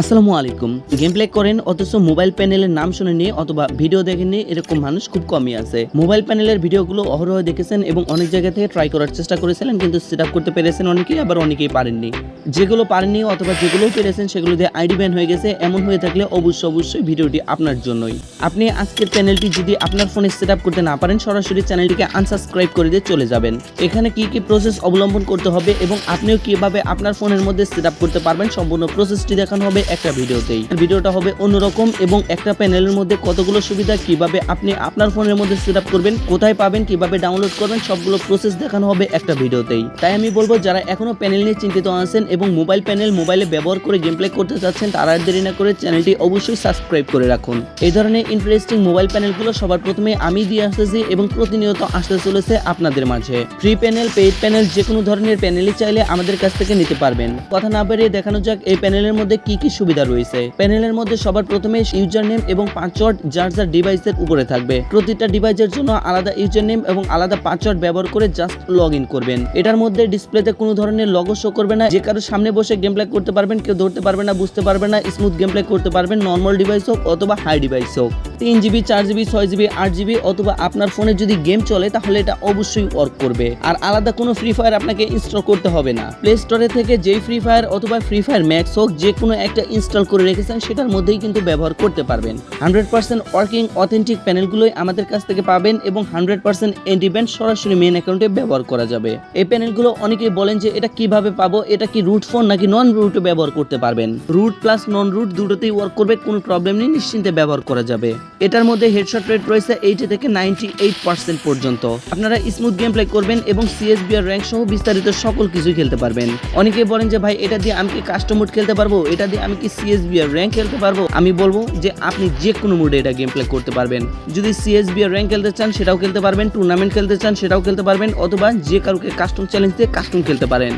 আসসালামু আলাইকুম। Game play করেন, অথচ মোবাইল প্যানেলের নাম শুনেনি অথবা ভিডিও দেখেননি এরকম মানুষ খুব কমই আছে। মোবাইল প্যানেলের ভিডিওগুলো অহরহ দেখেছেন এবং অনেক জায়গা থেকে ট্রাই করার চেষ্টা করেছিলেন, কিন্তু সেট করতে পেরেছেন অনেকেই, আবার অনেকেই পারেননি। যেগুলো পারেননি অথবা যেগুলো পেরেছেন, সেগুলো দিয়ে আইডি ব্যান হয়ে গেছে। এমন হয়ে থাকলে অবশ্যই অবশ্যই ভিডিওটি আপনার জন্যই। আপনি আজকের চ্যানেলটি যদি আপনার ফোনে সেট করতে না পারেন, সরাসরি চ্যানেলটিকে আনসাবস্ক্রাইব করে দিয়ে চলে যাবেন। এখানে কি কি প্রসেস অবলম্বন করতে হবে এবং আপনিও কীভাবে আপনার ফোনের মধ্যে সেট করতে পারবেন, সম্পূর্ণ প্রসেসটি দেখানো হবে। একটা ভিডিওতেই। ভিডিওটা হবে অন্যরকম এবং একটা প্যানেলের মধ্যে কতগুলো সুবিধা কীভাবে আপনি আপনার ফোনের মধ্যে সেট করবেন, কোথায় পাবেন, কীভাবে ডাউনলোড করবেন, সবগুলো প্রসেস দেখানো হবে একটা ভিডিওতেই। তাই আমি বলব, যারা এখনও প্যানেল নিয়ে চিন্তিত আছেন এবং মোবাইল প্যানেল মোবাইলে ব্যবহার করে গেম প্লে করতে চাচ্ছেন, তারা দেরি না করে চ্যানেলটি অবশ্যই সাবস্ক্রাইব করে রাখুন। এই ধরনের ইন্টারেস্টিং মোবাইল প্যানেলগুলো সবার প্রথমে আমি দিয়ে আসতেছি এবং প্রতিনিয়ত আসতে চলেছে আপনাদের মাঝে। ফ্রি প্যানেল পেইড প্যানেল যে কোনো ধরনের প্যানেলই চাইলে আমাদের কাছ থেকে নিতে পারবেন। কথা না বেরিয়ে দেখানো যাক এই প্যানেলের মধ্যে কি কি সুবিধা রয়েছে। প্যানেলের মধ্যে সবার প্রথমে ইউজার নেম এবং পাসওয়ার্ড যার যার ডিভাইসের উপরে থাকবে। প্রতিটা ডিভাইসের জন্য আলাদা ইউজার নেম এবং আলাদা পাসওয়ার্ড ব্যবহার করে জাস্ট লগ করবেন। এটার মধ্যে ডিসপ্লেতে কোনো ধরনের লগো শো করবে না। যে কারও সামনে বসে গেম প্লে করতে পারবেন, কেউ ধরতে পারবে না, বুঝতে পারবে না স্মুথ গেম প্লে করতে পারবেন নর্মাল ডিভাইস হোক অথবা হাই ডিভাইস হোক। তিন জিবি চার জিবি ছয় জিবি আট জিবি অথবা আপনার ফোনে যদি গেম চলে, তাহলে এটা অবশ্যই ওয়ার্ক করবে। আর আলাদা কোনো ফ্রি ফায়ার আপনাকে ইনস্টল করতে হবে না। প্লে স্টোরে থেকে যেই ফ্রি ফায়ার অথবা ফ্রি ফায়ার ম্যাক্স হোক যে কোনো একটা ইনস্টল করে রেখেছেন, সেটার মধ্যেই কিন্তু ব্যবহার করতে পারবেন। হান্ড্রেড পার্সেন্ট ওয়ার্কিং অথেন্টিক প্যানেলগুলোই আমাদের কাছ থেকে পাবেন এবং হান্ড্রেড পার্সেন্ট এন্টিব্যান্ড সরাসরি মেন অ্যাকাউন্টে ব্যবহার করা যাবে। এই প্যানেলগুলো অনেকেই বলেন যে এটা কীভাবে পাবো, এটা কি রুট ফোন নাকি নন রুটে ব্যবহার করতে পারবেন। রুট প্লাস নন রুট দুটোতেই ওয়ার্ক করবে, কোনো প্রবলেম নেই, নিশ্চিন্তে ব্যবহার করা যাবে। এটার মধ্যে হেডশট রেট রয়েছে এইটি থেকে নাইনটি এইট পার্সেন্ট পর্যন্ত। আপনারা স্মুথ গেম প্লে করবেন এবং সিএসবিআর র্যাঙ্ক সহ বিস্তারিত সকল কিছুই খেলতে পারবেন। অনেকে বলেন যে ভাই, এটা দিয়ে আমি কি কাস্টম মোড খেলতে পারব? এটা দিয়ে আমি কি সিএসবিআর র্যাঙ্ক খেলতে পারব? আমি বলব যে আপনি যে কোনো মোডে এটা গেম প্লে করতে পারবেন। যদি সিএসবিআর র্যাঙ্ক খেলতে চান, সেটাও খেলতে পারবেন। টুর্নামেন্ট খেলতে চান, সেটাও খেলতে পারবেন। অথবা যে কারোকে কাস্টম চ্যালেঞ্জ দিয়ে কাস্টম খেলতে পারেন।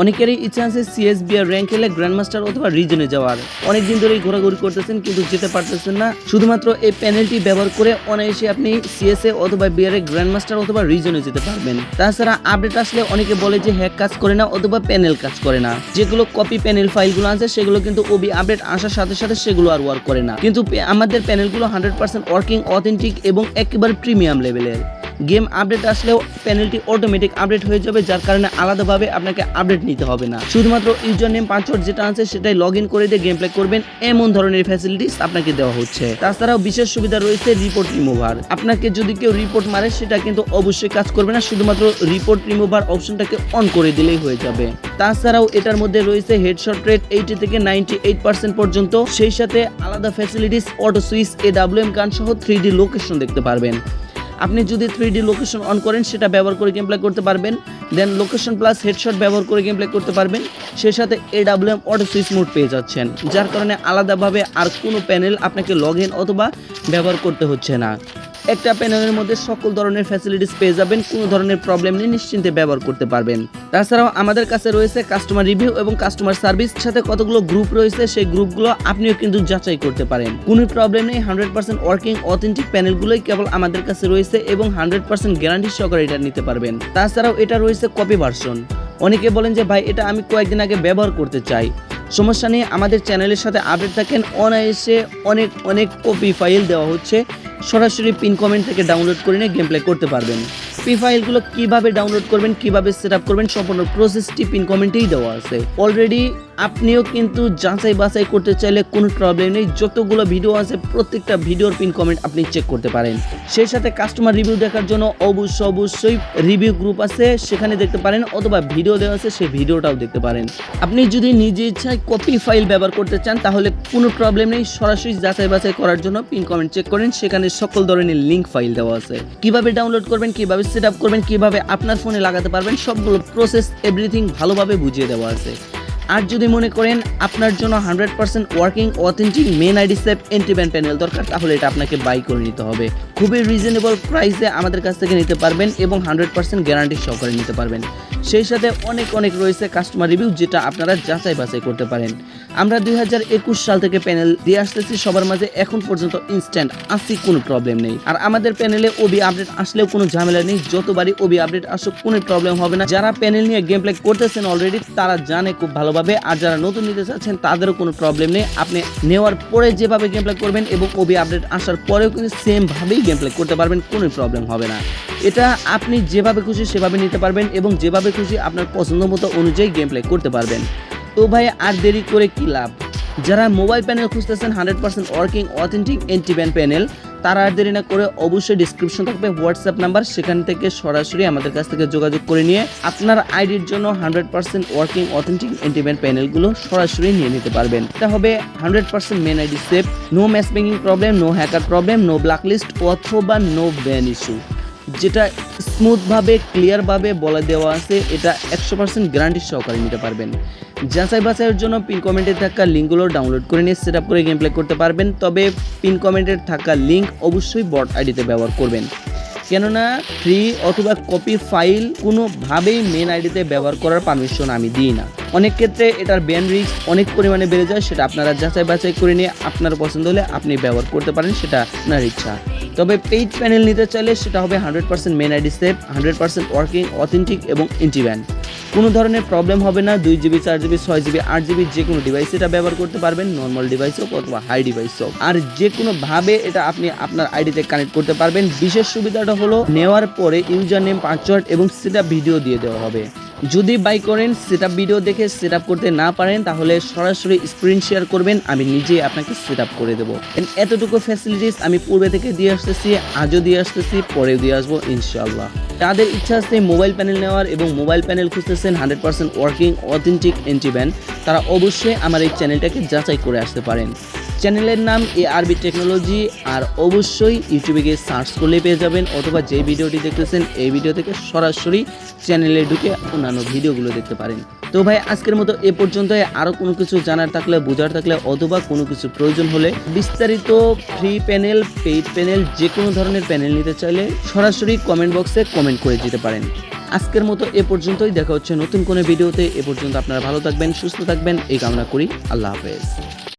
অনেকেরই ইচ্ছা আছে সিএসবিআর র্যাঙ্ক খেলে গ্র্যান্ড মাস্টার অথবা রিজনে যাওয়ার। অনেকদিন ধরেই ঘোরাঘুরি করতেছেন, কিন্তু যেতে পারতেছেন না। শুধুমাত্র এই প্যানেলটি ব্যবহার করে অনায়াসে আপনি সিএসএ অথবা বিআর গ্র্যান্ড মাস্টার অথবা রিজনে যেতে পারবেন। তাছাড়া আপডেট আসলে অনেকে বলে যে হ্যাক কাজ করে না অথবা প্যানেল কাজ করে না। যেগুলো কপি প্যানেল ফাইলগুলো আছে, সেগুলো কিন্তু ওবি আপডেট আসার সাথে সাথে সেগুলো আর ওয়ার্ক করে না। কিন্তু আমাদের প্যানেলগুলো হান্ড্রেড পার্সেন্ট ওয়ার্কিং অথেন্টিক এবং একেবারে প্রিমিয়াম লেভেলের গেম আপডেট আসলেও প্যানেলটি অটোমেটিক আপডেট হয়ে যাবে, যার কারণে আলাদাভাবে আপনাকে আপডেট নিতে হবে না। শুধুমাত্র ইউজার নেম পাসওয়ার্ড যেটা আছে সেটাই লগ ইন করে দিয়ে গেম প্লে করবেন, এমন ধরনের ফ্যাসিলিটিস আপনাকে দেওয়া হচ্ছে। তাছাড়াও বিশেষ সুবিধা রয়েছে রিপোর্ট রিমুভার আপনাকে যদি কেউ রিপোর্ট মারে, সেটা কিন্তু অবশ্যই কাজ করবে না, শুধুমাত্র রিপোর্ট রিমুভার অপশনটাকে অন করে দিলেই হয়ে যাবে। তাছাড়াও এটার মধ্যে রয়েছে হেডশট রেট এইটি থেকে নাইনটি এইট পার্সেন্ট পর্যন্ত। সেই সাথে আলাদা facilities auto switch A W M gun সহ থ্রি ডি লোকেশন দেখতে পারবেন। আপনি যদি থ্রি ডি লোকেশন অন করেন, সেটা ব্যবহার করে গেম প্লে করতে পারবেন। দেন লোকেশন প্লাস হেডশট ব্যবহার করে গেম প্লে করতে পারবেন। সেই সাথে A W M auto switch mode পেয়ে যাচ্ছেন। যার কারণে আলাদাভাবে আর কোনো প্যানেল আপনাকে লগ ইন অথবা ব্যবহার করতে হচ্ছে না। একটা প্যানেলের মধ্যে সকল ধরনের ফ্যাসিলিটিস পেয়ে যাবেন, কোনো ধরনের প্রবলেম নেই, নিশ্চিন্তে ব্যবহার করতে পারবেন। তাছাড়াও আমাদের কাছে রয়েছে কাস্টমার রিভিউ এবং কাস্টমার সার্ভিস সাথে কতগুলো গ্রুপ রয়েছে, সেই গ্রুপগুলো আপনিও কিন্তু যাচাই করতে পারেন। কোনো প্রবলেম নেই হান্ড্রেড পার্সেন্ট ওয়ার্কিং অথেন্টিক প্যানেলগুলোই কেবল আমাদের কাছে রয়েছে এবং হান্ড্রেড পার্সেন্ট গ্যারান্টি সহকারে এটা নিতে পারবেন। তাছাড়াও এটা রয়েছে কপি ভার্সন অনেকে বলেন যে, ভাই, এটা আমি কয়েকদিন আগে ব্যবহার করতে চাই। সমস্যা নিয়ে আমাদের চ্যানেলের সাথে আপডেট থাকেন, অনায়াসে অনেক অনেক কপি ফাইল দেওয়া হচ্ছে। সরাসরি পিন কমেন্ট থেকে ডাউনলোড করে নিয়ে গেম প্লে করতে পারবেন। পি ফাইলগুলো কীভাবে ডাউনলোড করবেন, কীভাবে সেট করবেন, সম্পূর্ণ প্রসেসটি পিন কমেন্টেই দেওয়া আছে। অলরেডি আপনিও কিন্তু যাচাই বাছাই করতে চাইলে কোনো প্রবলেম নেই। যতগুলো ভিডিও আছে, প্রত্যেকটা ভিডিওর পিন কমেন্ট আপনি চেক করতে পারেন। সেই সাথে কাস্টমার রিভিউ দেখার জন্য অবশ্যই অবশ্যই রিভিউ গ্রুপ আছে, সেখানে দেখতে পারেন অথবা ভিডিও দেওয়া আছে, সেই ভিডিওটাও দেখতে পারেন। আপনি যদি নিজে ইচ্ছায় কপি ফাইল ব্যবহার করতে চান, তাহলে কোনো প্রবলেম নেই। সরাসরি যাচাই বাছাই করার জন্য পিন কমেন্ট চেক করেন, সেখানে সকল ধরনের লিঙ্ক ফাইল দেওয়া আছে। কীভাবে ডাউনলোড করবেন, কীভাবে সেট করবেন, কীভাবে আপনার ফোনে লাগাতে পারবেন, সবগুলো প্রসেস এভরিথিং ভালোভাবে বুঝিয়ে দেওয়া আছে। আর যদি মনে করেন আপনার জন্য hundred percent working, authentic main ID safe band panel দরকার, তাহলে এটা আপনাকে বাই করে নিতে হবে। খুবই রিজনেবল প্রাইসে আমাদের কাছ থেকে নিতে পারবেন এবং হান্ড্রেড পার্সেন্ট গ্যারান্টি সহকারে নিতে পারবেন। সেই সাথে অনেক অনেক রয়েছে কাস্টমার রিভিউ যেটা আপনারা যাচাই বাছাই করতে পারেন। আমরা দুই হাজার একুশ সাল থেকে প্যানেল দিয়ে আসতেছি, সবার মাঝে এখন পর্যন্ত ইনস্ট্যান্ট আসি কোনো প্রবলেম নেই। আর আমাদের প্যানেলে ওবি আপডেট আসলেও কোনো ঝামেলা নেই, যতবারই ওবি আপডেট আসুক, কোনো প্রবলেম হবে না। যারা প্যানেল নিয়ে গেম প্লে করতেছেন অলরেডি তারা জানে খুব ভালোভাবে, আর যারা নতুন নিতে চাচ্ছেন, তাদেরও কোনো প্রবলেম নেই। আপনি নেওয়ার পরে যেভাবে গেম প্লে করবেন এবং ওবি আপডেট আসার পরেও কিন্তু সেম ভাবেই গেম প্লে করতে পারবেন, কোনো প্রবলেম হবে না। এটা আপনি যেভাবে খুশি সেভাবে নিতে পারবেন এবং যেভাবে খুশি আপনার পছন্দ মতো অনুযায়ী গেম প্লে করতে পারবেন। তো ভাই, আর দেরি করে কি লাভ? যারা মোবাইল প্যানেল খুঁজতেছেন hundred percent working authentic anti antiban panel তারা আর দেরি না করে অবশ্যই ডিসক্রিপশন থাকবে হোয়াটসঅ্যাপ নাম্বার সেখান থেকে সরাসরি আমাদের কাছ থেকে যোগাযোগ করে নিয়ে আপনার আইডির জন্য hundred percent working authentic antiban প্যানেলগুলো সরাসরি নিয়ে নিতে পারবেন। এটা হবে hundred percent main ID safe no match making problem no hacker problem no blacklist অথবা নো ব্যান ইস্যু যেটা স্মুথভাবে, ক্লিয়ারভাবে বলে দেওয়া আছে, এটা একশো পার্সেন্ট গ্যারান্টি সহকারে নিতে পারবেন। যাচাই বাছাইয়ের জন্য পিন কমেন্টে থাকা লিঙ্কগুলো ডাউনলোড করে নিয়ে সেট আপ করে গেম প্লে করতে পারবেন। তবে পিন কমেন্টে থাকা লিঙ্ক অবশ্যই বট আইডিতে ব্যবহার করবেন। কেননা ফ্রি অথবা কপি ফাইল কোনোভাবেই মেন আইডিতে ব্যবহার করার পারমিশন আমি দিই না। অনেক ক্ষেত্রে এটার ব্যান রিস্ক অনেক পরিমাণে বেড়ে যায়, সেটা আপনারা যাচাই বাছাই করে নিয়ে আপনার পছন্দ হলে আপনি ব্যবহার করতে পারেন, সেটা আপনার ইচ্ছা। তবে পেইড প্যানেল নিতে চাইলে সেটা হবে hundred percent main ID safe hundred percent working authentic এবং ইন্টিভ্যান কোনো ধরনের প্রবলেম হবে না, দুই জিবি চার জিবি ছয় জিবি আট জিবি যে কোনো ডিভাইস এটা ব্যবহার করতে পারবেন নর্মাল ডিভাইস হোক অথবা হাই ডিভাইস হোক। আর যে কোনোভাবে এটা আপনি আপনার আইডিতে কানেক্ট করতে পারবেন। বিশেষ সুবিধাটা হলো, নেওয়ার পরে ইউজার নেম পাসওয়ার্ড এবং সেটা ভিডিও দিয়ে দেওয়া হবে। যদি বাই করেন সেট ভিডিও দেখে সেট করতে না পারেন, তাহলে সরাসরি স্ক্রিন শেয়ার করবেন, আমি নিজেই আপনাকে সেট করে দেবো। এতটুকু ফ্যাসিলিটিস আমি পূর্বে থেকে দিয়ে আসতেছি, আজও দিয়ে আসতেছি, পরেও দিয়ে আসব ইনশাল্লাহ তাদের ইচ্ছা আছে মোবাইল প্যানেল নেওয়ার এবং মোবাইল প্যানেল খুঁজতেছেন hundred percent working authentic antiban তারা অবশ্যই আমার এই চ্যানেলটাকে যাচাই করে আসতে পারেন। চ্যানেলের নাম এ আরবি টেকনোলজি, আর অবশ্যই ইউটিউবে গিয়ে সার্চ করলে পেয়ে যাবেন, অথবা যে ভিডিওটি দেখতেছেন, এই ভিডিও থেকে সরাসরি চ্যানেলে ঢুকে অন্যান্য ভিডিওগুলো দেখতে পারেন। তো ভাই, আজকের মতো এ পর্যন্ত আরও কোনো কিছু জানার থাকলে, বোঝার থাকলে, অথবা কোনো কিছু প্রয়োজন হলে বিস্তারিত ফ্রি প্যানেল, পেইড প্যানেল যে কোনো ধরনের প্যানেল নিতে চাইলে সরাসরি কমেন্ট বক্সে কমেন্ট করে দিতে পারেন। আজকের মতো এ পর্যন্তই। দেখা হচ্ছে নতুন কোনো ভিডিওতে। এ পর্যন্ত আপনারা ভালো থাকবেন, সুস্থ থাকবেন। এই কামনা করি। আল্লাহ হাফেজ।